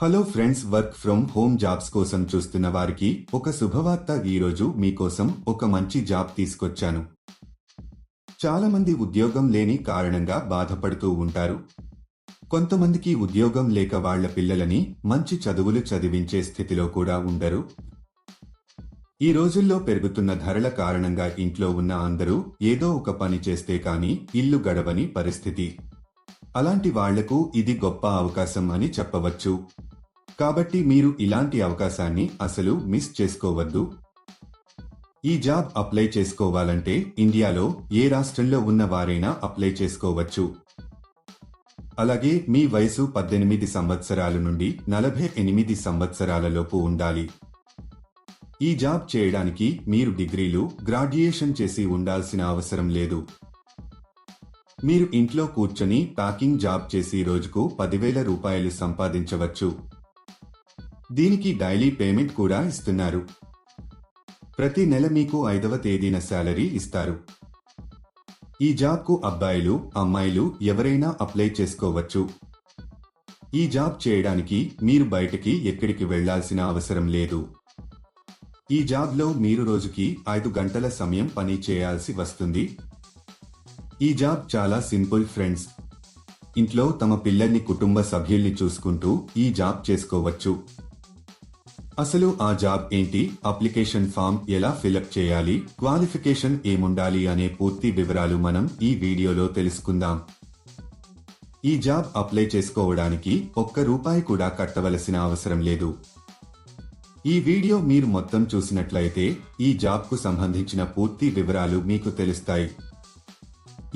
Hello friends work from home jobs కోసం చూస్తున్న వారికి ఒక శుభవార్త ఈరోజు మీకోసం ఒక మంచి జాబ్ తీసుకొచ్చాను. చాలా మంది ఉద్యోగం లేని కారణంగా బాధపడుతూ ఉంటారు. కొంతమందికి ఉద్యోగం లేక వాళ్ళ పిల్లలని మంచి చదువులు చదివించే స్థితిలో కూడా ఉండరు. ఈ రోజుల్లో పెరుగుతున్న ధరల కారణంగా ఇంట్లో ఉన్న అందరూ ఏదో ఒక పని చేస్తే కానీ ఇల్లు గడవని పరిస్థితి. అలాంటి వాళ్ళకు ఇది గొప్ప అవకాశం అని చెప్పవచ్చు. కాబట్టి మీరు ఇలాంటి అవకాశాన్ని అసలు మిస్ చేసుకోవద్దు. ఈ జాబ్ అప్లై చేసుకోవాలంటే ఇండియాలో ఏ రాష్ట్రంలో ఉన్న వారైనా అప్లై చేసుకోవచ్చు. అలాగే మీ వయసు పద్దెనిమిది సంవత్సరాల నుండి నలభై ఎనిమిది సంవత్సరాలలోపు ఉండాలి. ఈ జాబ్ చేయడానికి మీరు డిగ్రీలు గ్రాడ్యుయేషన్ చేసి ఉండాల్సిన అవసరం లేదు. మీరు ఇంట్లో కూర్చొని ప్యాకింగ్ జాబ్ చేసి రోజుకు పదివేల రూపాయలు సంపాదించవచ్చు. దీనికి డైలీ పేమెంట్ కూడా ఇస్తున్నారు. ప్రతి నెల మీకు ఐదవ తేదీన శాలరీ ఇస్తారు. ఈ జాబ్కు అబ్బాయిలు అమ్మాయిలు ఎవరైనా అప్లై చేసుకోవచ్చు. ఈ జాబ్ చేయడానికి మీరు బయటికి ఎక్కడికి వెళ్ళాల్సిన అవసరం లేదు. ఈ జాబ్లో మీరు రోజుకి ఐదు గంటల సమయం పని చేయాల్సి వస్తుంది. ఈ జాబ్ చాలా సింపుల్ ఫ్రెండ్స్. ఇంట్లో తమ పిల్లల్ని కుటుంబ సభ్యుల్ని చూసుకుంటూ ఈ జాబ్ చేసుకోవచ్చు. అసలు ఆ జాబ్ ఏంటి? అప్లికేషన్ ఫామ్ ఎలా ఫిలప్ చేయాలి? క్వాలిఫికేషన్ ఏముండాలి అనే పూర్తి వివరాలు మనం ఈ వీడియోలో తెలుసుకుందాం. ఈ జాబ్ అప్లై చేసుకోవడానికి ఒక్క రూపాయి కూడా కట్టవలసిన అవసరం లేదు. ఈ వీడియో మీరు మొత్తం చూసినట్లయితే ఈ జాబ్కు సంబంధించిన పూర్తి వివరాలు మీకు తెలుస్తాయి.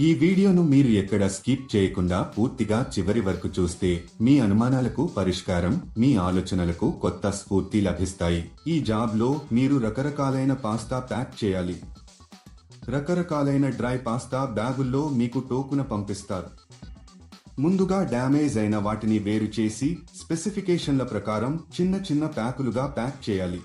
ఈ వీడియోను మీరు ఎక్కడ స్కిప్ చేయకుండా పూర్తిగా చివరి వరకు చూస్తే మీ అనుమానాలకు పరిష్కారం మీ ఆలోచనలకు కొత్త స్ఫూర్తి లభిస్తాయి. ఈ జాబ్లో మీరు రకరకాలైన పాస్తా ప్యాక్ చేయాలి. రకరకాలైన డ్రై పాస్తా బ్యాగుల్లో మీకు టోకున పంపిస్తారు. ముందుగా డ్యామేజ్ అయిన వాటిని వేరు చేసి స్పెసిఫికేషన్ల ప్రకారం చిన్న చిన్న ప్యాకులుగా ప్యాక్ చేయాలి.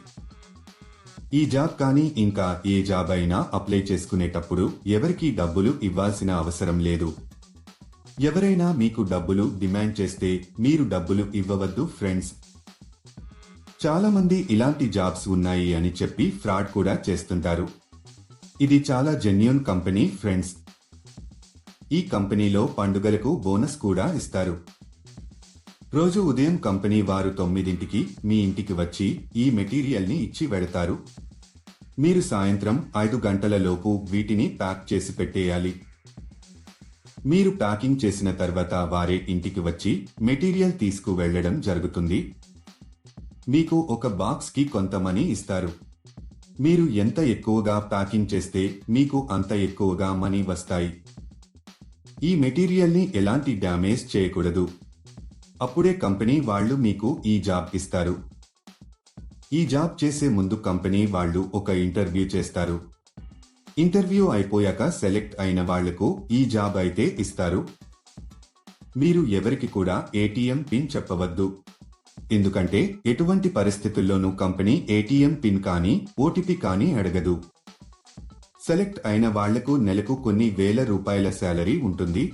ఈ జాబ్ కానీ ఇంకా ఏ జాబ్ అయినా అప్లై చేసుకునేటప్పుడు ఎవరికీ డబ్బులు ఇవ్వాల్సిన అవసరం లేదు. ఎవరైనా మీకు డబ్బులు డిమాండ్ చేస్తే మీరు డబ్బులు ఇవ్వవద్దు ఫ్రెండ్స్. చాలా మంది ఇలాంటి జాబ్స్ ఉన్నాయి అని చెప్పి ఫ్రాడ్ కూడా చేస్తుంటారు. ఇది చాలా జెన్యున్ కంపెనీ ఫ్రెండ్స్. ఈ కంపెనీలో పండుగలకు బోనస్ కూడా ఇస్తారు. రోజు ఉదయం కంపెనీ వారు తొమ్మిదింటికి మీ ఇంటికి వచ్చి ఈ మెటీరియల్ని ఇచ్చి వెడతారు. మీరు సాయంత్రం ఐదు గంటల లోపు వీటిని ప్యాక్ చేసి పెట్టేయాలి. మీరు ప్యాకింగ్ చేసిన తర్వాత వారే ఇంటికి వచ్చి మెటీరియల్ తీసుకు వెళ్ళడం జరుగుతుంది. మీకు ఒక బాక్స్కి కొంత మనీ ఇస్తారు. మీరు ఎంత ఎక్కువగా ప్యాకింగ్ చేస్తే మీకు అంత ఎక్కువగా మనీ వస్తాయి. ఈ మెటీరియల్ని ఎలాంటి డ్యామేజ్ చేయకూడదు. అప్పుడే కంపెనీ వాళ్ళు మీకు ఈ జాబ్ ఇస్తారు. ఈ జాబ్ చేసే ముందు కంపెనీ వాళ్ళు ఒక ఇంటర్వ్యూ చేస్తారు. ఇంటర్వ్యూ అయిపోయాక సెలెక్ట్ అయిన వాళ్ళకు ఈ జాబ్ అయితే ఇస్తారు. మీరు ఎవరికి కూడా ఏటీఎం పిన్ చెప్పవద్దు. ఎందుకంటే ఎటువంటి పరిస్థితుల్లోనూ కంపెనీ ఏటీఎం పిన్ కానీ ఓటీపీ కానీ అడగదు. సెలెక్ట్ అయిన వాళ్ళకు నెలకు కొన్ని వేల రూపాయల శాలరీ ఉంటుంది.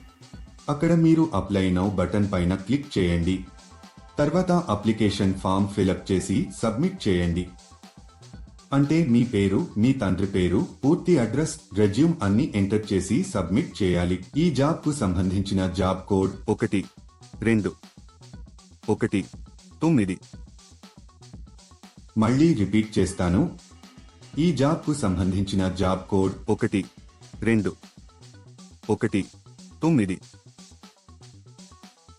అక్కడ మీరు అప్లై నౌ బటన్ పైన క్లిక్ చేయండి. తర్వాత అప్లికేషన్ ఫామ్ ఫిలప్ చేసి సబ్మిట్ చేయండి. అంటే మీ పేరు మీ తండ్రి పేరు పూర్తి అడ్రస్ రెజ్యూమ్ అన్ని ఎంటర్ చేసి సబ్మిట్ చేయాలి. ఈ జాబ్కు సంబంధించిన జాబ్ కోడ్ ఒకటి రెండు ఒకటి తొమ్మిది. మళ్ళీ రిపీట్ చేస్తాను. ఈ జాబ్కు సంబంధించిన జాబ్ కోడ్ ఒకటి రెండు ఒకటి తొమ్మిది.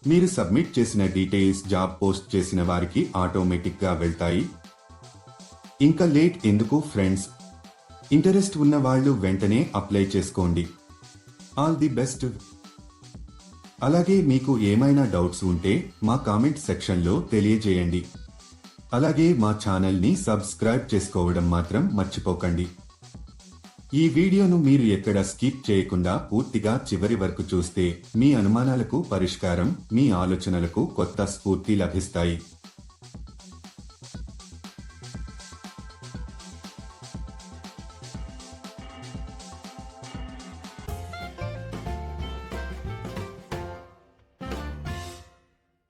మీరు సబ్మిట్ చేసిన డీటెయిల్స్ జాబ్ పోస్ట్ చేసిన వారికి ఆటోమేటిక్గా వెళ్తాయి. ఇంకా లేట్ ఎందుకు ఫ్రెండ్స్? ఇంటరెస్ట్ ఉన్న వాళ్ళు వెంటనే అప్లై చేసుకోండి. All the best. అలాగే మీకు ఏమైనా డౌట్స్ ఉంటే మా కామెంట్ సెక్షన్లో తెలియజేయండి. అలాగే మా ఛానల్ని సబ్స్క్రైబ్ చేసుకోవడం మాత్రం మర్చిపోకండి. ఈ వీడియోను మీరు ఎక్కడ స్కిప్ చేయకుండా పూర్తిగా చివరి వరకు చూస్తే మీ అనుమానాలకు పరిష్కారం మీ ఆలోచనలకు కొత్త స్ఫూర్తి లభిస్తాయి.